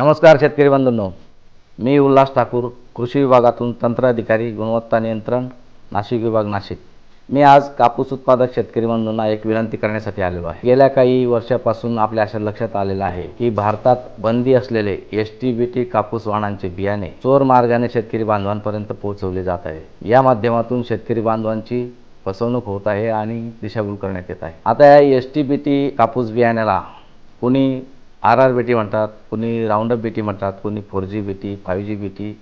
नमस्कार शेतकरी बंधूंनो. मी उल्हास ठाकूर कृषी विभागातून तंत्राधिकारी गुणवत्ता नियंत्रण नाशिक विभाग नाशिक. मी आज कापूस उत्पादक शेतकरी बंधूंना एक विनंती करण्यासाठी आलेलो आहे. गेल्या काही वर्षापासून आपल्या अशा लक्षात आलेलं आहे की भारतात बंदी असलेले एस टी बी टी कापूस वाणांचे बियाणे चोर मार्गाने शेतकरी बांधवांपर्यंत पोहोचवले जात आहे. या माध्यमातून शेतकरी बांधवांची फसवणूक होत आहे आणि दिशाभूल करण्यात येत आहे. आता या एस टी बी टी कापूस बियाण्याला कुणी आर आर बेटी म्हणतात कुणी राऊंडअप बेटी म्हणतात कुणी फोर जी बेटी फाईव्ह जी बेटी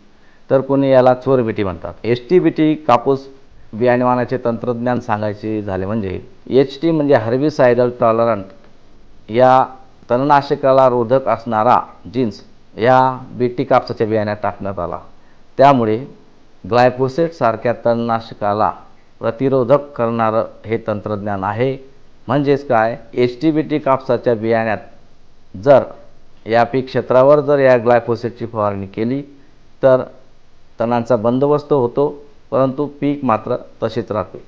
तर कुणी याला चोर बेटी म्हणतात. एस टी बी टी कापूस बियाणेवानाचे तंत्रज्ञान सांगायचे झाले म्हणजे एच टी म्हणजे हर्बिसायडल टॉलरंट या तणनाशकाला रोधक असणारा जीन्स या बी टी कापसाच्या बियाण्यात टाकण्यात आला. त्यामुळे ग्लायफोसेटसारख्या तणनाशकाला प्रतिरोधक करणारं हे तंत्रज्ञान आहे. म्हणजेच काय? एच टी बी टी कापसाच्या बियाण्यात जर या पीक क्षेत्रावर जर या ग्लायफोसेटची फवारणी केली तर तणांचा बंदोबस्त होतो परंतु पीक मात्र तसेच राहते.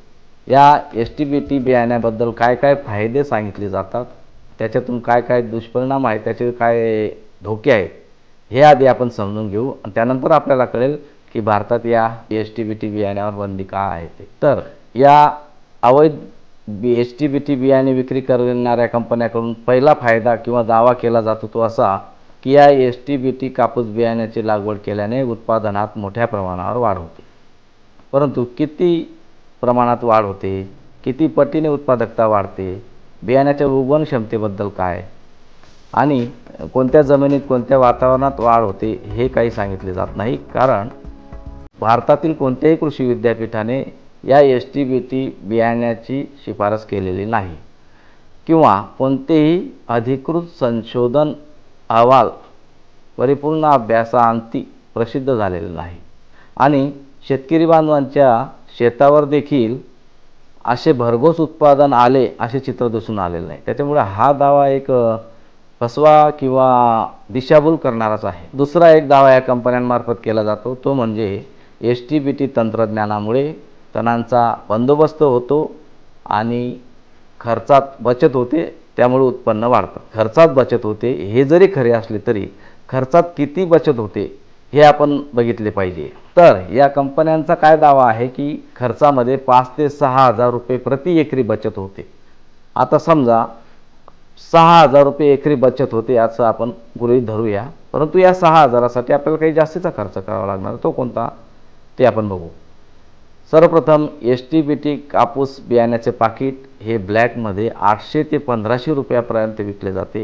या एस टी बी टी बियाण्याबद्दल काय काय फायदे सांगितले जातात त्याच्यातून काय काय दुष्परिणाम आहेत त्याचे काय धोके आहेत हे आधी आपण समजून घेऊ. आणि त्यानंतर आपल्याला कळेल की भारतात या एस टी बी टी बियाण्यावर बंदी का आहे ते. तर या अवैध B S T B T बियाणे विक्री करणाऱ्या कंपन्याकडून पहिला फायदा किंवा दावा केला जातो तो असा की या एस टी बी टी कापूस बियाण्याची लागवड केल्याने उत्पादनात मोठ्या प्रमाणावर वाढ होते. परंतु किती प्रमाणात वाढ होते? किती पटीने उत्पादकता वाढते? बियाण्याच्या उगवण क्षमतेबद्दल काय? आणि कोणत्या जमिनीत कोणत्या वातावरणात वाढ होते हे काही सांगितले जात नाही. कारण भारतातील कोणत्याही कृषी विद्यापीठाने या एस टी बी टी बियाण्याची शिफारस केलेली नाही. किंवा कोणतेही अधिकृत संशोधन अहवाल परिपूर्ण अभ्यासाअंती प्रसिद्ध झालेले नाही. आणि शेतकरी बांधवांच्या शेतावर देखील असे भरघोस उत्पादन आले असे चित्र दिसून आलेलं नाही. त्याच्यामुळे हा दावा एक फसवा किंवा दिशाभूल करणाराच आहे. दुसरा एक दावा या कंपन्यांमार्फत केला जातो. तो म्हणजे एस टी बी टी तंत्रज्ञानामुळे तणांचा बंदोबस्त होतो आणि खर्चात बचत होते त्यामुळे उत्पन्न वाढतं. खर्चात बचत होते हे जरी खरे असले तरी खर्चात किती बचत होते हे आपण बघितले पाहिजे. तर या कंपन्यांचा काय दावा आहे की खर्चामध्ये पाच ते सहा हजार रुपये प्रति एकरी बचत होते? आता समजा सहा हजार रुपये एकरी बचत होते असं आपण गृहीत धरूया. परंतु या सहा हजारासाठी आपल्याला काही जास्तीचा खर्च करावा लागणार. तो कोणता? ते आपण बघू. सर्वप्रथम एस टी बी टी कापूस बियाण्याचे पाकिट हे ब्लॅकमध्ये आठशे ते पंधराशे रुपयापर्यंत विकले जाते.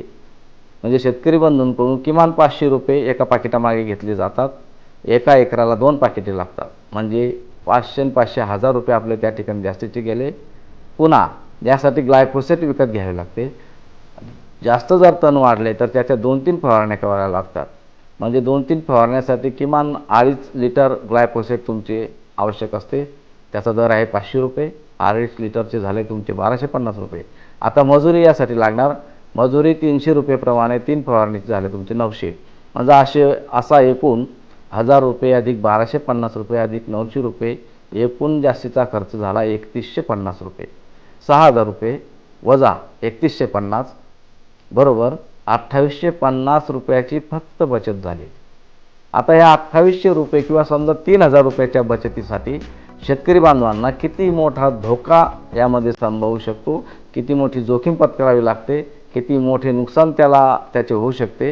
म्हणजे शेतकरी बंधूंकडून किमान पाचशे रुपये एका पाकिटामागे घेतले जातात. एका एकराला दोन पाकिटे लागतात. म्हणजे पाचशे आणि पाचशे हजार रुपये आपले त्या ठिकाणी जास्तीचे गेले. पुन्हा यासाठी ग्लायफोसेट विकत घ्यावे लागते. जास्त जर तण वाढले तर त्याच्या दोन तीन फवारण्या कराव्या लागतात. म्हणजे दोन तीन फवारण्यासाठी किमान अडीच लिटर ग्लायफोसेट तुमचे आवश्यक असते. त्याचा दर आहे पाचशे रुपये. अडीच लिटरचे झाले तुमचे बाराशे पन्नास रुपये. आता मजुरी यासाठी लागणार. मजुरी तीनशे रुपयेप्रमाणे तीन फवारणीचे झाले तुमचे नऊशे. म्हणजे असे असा एकूण हजार रुपये अधिक बाराशे पन्नास रुपये अधिक नऊशे रुपये एकूण जास्तीचा खर्च झाला एकतीसशे पन्नास रुपये. सहा हजार रुपये वजा एकतीसशे पन्नास बरोबर अठ्ठावीसशे पन्नास रुपयाची फक्त बचत झाली. आता या अठ्ठावीसशे रुपये किंवा समजा तीन हजार रुपयाच्या बचतीसाठी शेतकरी बांधवांना किती मोठा धोका यामध्ये संभवू शकतो? किती मोठी जोखीम पत्करावी लागते? किती मोठे नुकसान त्याला त्याचे होऊ शकते?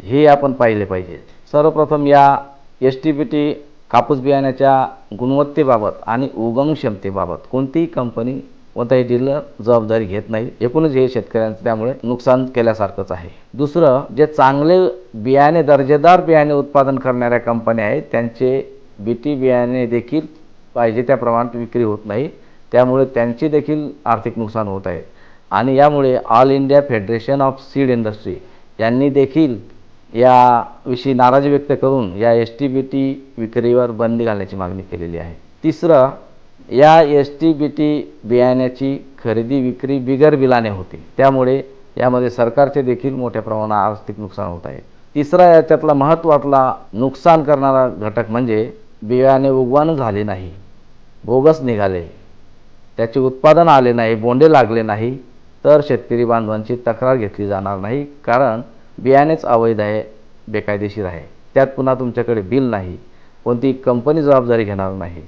हे आपण पाहिले पाहिजे. सर्वप्रथम या एस टी पी टी कापूस बियाण्याच्या गुणवत्तेबाबत आणि उगम क्षमतेबाबत कोणतीही कंपनी कोणताही डीलर जबाबदारी घेत नाही. एकूणच हे शेतकऱ्यांचं त्यामुळे नुकसान केल्यासारखंच आहे. दुसरं जे चांगले बियाणे दर्जेदार बियाणे उत्पादन करणाऱ्या कंपन्या आहेत त्यांचे बी टी बियाणे देखील पाहिजे त्या प्रमाणात विक्री होत नाही. त्यामुळे त्यांचे देखील आर्थिक नुकसान होत आहे. आणि यामुळे All India Federation of Seed Industry यांनी देखील याविषयी नाराजी व्यक्त करून या एस टी बी टी विक्रीवर बंदी घालण्याची मागणी केलेली आहे. तिसरं या एस टी बी टी बियाण्याची खरेदी विक्री बिगर बिलाने होते. त्यामुळे यामध्ये सरकारचे देखील मोठ्या प्रमाणात आर्थिक नुकसान होत आहे. तिसरा याच्यातला महत्त्वातला नुकसान करणारा घटक म्हणजे बियाणे उगवण झाले नाही बोगस निघाले. त्याचे उत्पादन आले नाही बोंडे लागले नाही तर शेतकरी बांधवांची तक्रार घेतली जाणार नाही कारण बियाणेच अवैध आहे बेकायदेशीर आहे. त्यात पुन्हा तुमच्याकडे बिल नाही कोणती कंपनी जबाबदारी घेणार नाही.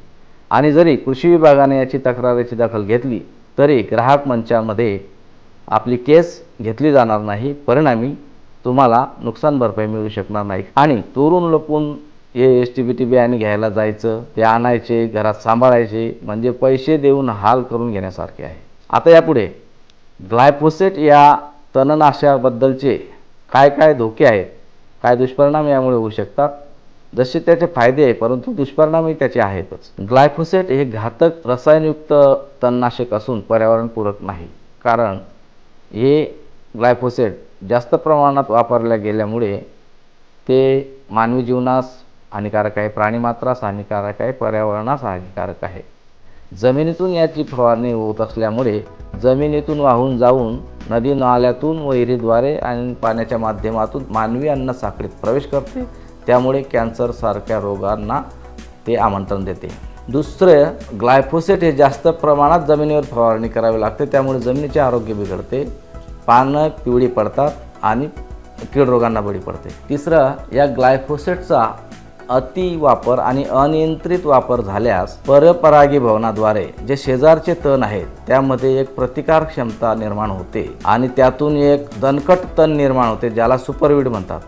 आणि जरी कृषी विभागाने याची तक्रारीची दखल घेतली तरी ग्राहक मंचामध्ये आपली केस घेतली जाणार नाही. परिणामी तुम्हाला नुकसान भरपाई मिळू शकणार नाही. आणि चोरून लपून हे एस टी बी टी बियाणे घ्यायला जायचं ते आणायचे घरात सांभाळायचे म्हणजे पैसे देऊन हाल करून घेण्यासारखे आहे. आता यापुढे ग्लायफोसेट या तणनाशाबद्दलचे काय काय धोके आहेत काय दुष्परिणाम यामुळे होऊ शकतात? जसे त्याचे फायदे आहे परंतु दुष्परिणामही त्याचे आहेतच. ग्लायफोसेट हे घातक रसायनयुक्त तणनाशक असून पर्यावरणपूरक नाही. कारण हे ग्लायफोसेट जास्त प्रमाणात वापरल्या गेल्यामुळे ते मानवी जीवनास हानिकारक आहे प्राणीमात्रास हानिकारक आहे पर्यावरणास हानिकारक आहे. जमिनीतून याची फवारणी होत असल्यामुळे जमिनीतून वाहून जाऊन नदी नाल्यातून व विहिरीद्वारे आणि पाण्याच्या माध्यमातून मानवी अन्न साखळीत प्रवेश करते. त्यामुळे कॅन्सरसारख्या रोगांना ते आमंत्रण देते. दुसरं ग्लायफोसेट हे जास्त प्रमाणात जमिनीवर फवारणी करावी लागते त्यामुळे जमिनीचे आरोग्य बिघडते पानं पिवळी पडतात आणि कीड रोगांना बळी पडते. तिसरं या ग्लायफोसेटचा अति वापर आणि अनियंत्रित वापर झाल्यास परपरागी भवनाद्वारे जे शेजारचे तण आहेत त्यामध्ये एक प्रतिकार क्षमता निर्माण होते आणि त्यातून एक दणकट तण निर्माण होते ज्याला सुपरवीड म्हणतात.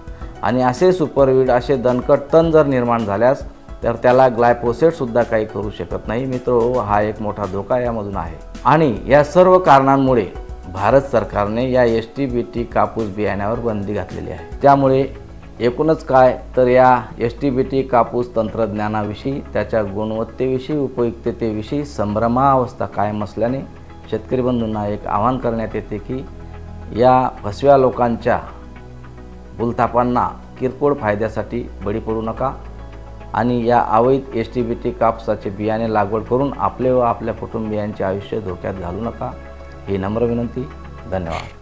आणि असे सुपरवीड असे दणकट तण जर निर्माण झाल्यास तर त्याला ग्लायपोसेटसुद्धा काही करू शकत नाही. मित्र हा एक मोठा धोका यामधून आहे. आणि या सर्व कारणांमुळे भारत सरकारने या एस टी बी टी कापूस बियाण्यावर बंदी घातलेली आहे. त्यामुळे एकूणच काय तर या एस टी बी टी कापूस तंत्रज्ञानाविषयी त्याच्या गुणवत्तेविषयी उपयुक्ततेविषयी संभ्रमावस्था कायम असल्याने शेतकरी बंधूंना एक आवाहन करण्यात येते की या फसव्या लोकांच्या भूलथापांना किरकोळ फायद्यासाठी बळी पडू नका आणि या अवैध एस टी बी टी कापसाचे बियाणे लागवड करून आपले व आपल्या कुटुंबियांचे आयुष्य धोक्यात घालू नका. ही नम्र विनंती. धन्यवाद.